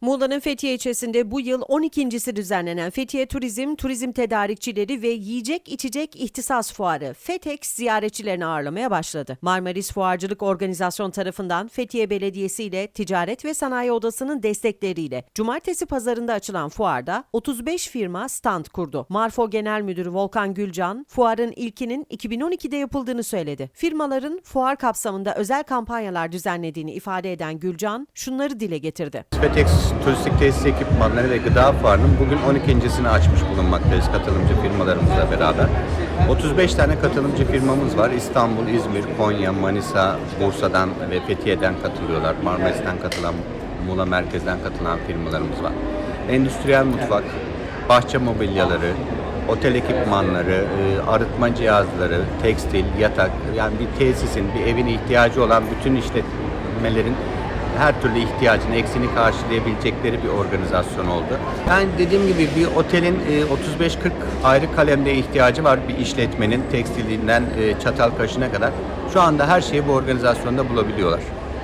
Muğla'nın Fethiye ilçesinde bu yıl 12.si düzenlenen Fethiye Turizm, Turizm Tedarikçileri ve Yiyecek İçecek İhtisas Fuarı FETEX ziyaretçilerini ağırlamaya başladı. Marmaris Fuarcılık Organizasyon tarafından Fethiye Belediyesi ile Ticaret ve Sanayi Odası'nın destekleriyle Cumartesi pazarında açılan fuarda 35 firma stand kurdu. Marfo Genel Müdürü Volkan Gülcan, fuarın ilkinin 2012'de yapıldığını söyledi. Firmaların fuar kapsamında özel kampanyalar düzenlediğini ifade eden Gülcan, şunları dile getirdi. Spetex Turistik Tesis Ekipmanları ve Gıda Fuarı'nın bugün 12.sini açmış bulunmaktayız katılımcı firmalarımızla beraber. 35 tane katılımcı firmamız var. İstanbul, İzmir, Konya, Manisa, Bursa'dan ve Fethiye'den katılıyorlar. Marmaris'ten katılan, Muğla merkezden katılan firmalarımız var. Endüstriyel mutfak, bahçe mobilyaları, otel ekipmanları, e, arıtma cihazları, tekstil, yatak, yani bir tesisin, bir evin ihtiyacı olan bütün işletmelerin her türlü ihtiyacını, eksiğini karşılayabilecekleri bir organizasyon oldu. Yani dediğim gibi bir otelin e, 35-40 ayrı kalemde ihtiyacı var bir işletmenin tekstilinden e, çatal kaşına kadar. Şu anda her şeyi bu organizasyonda bulabiliyorlar.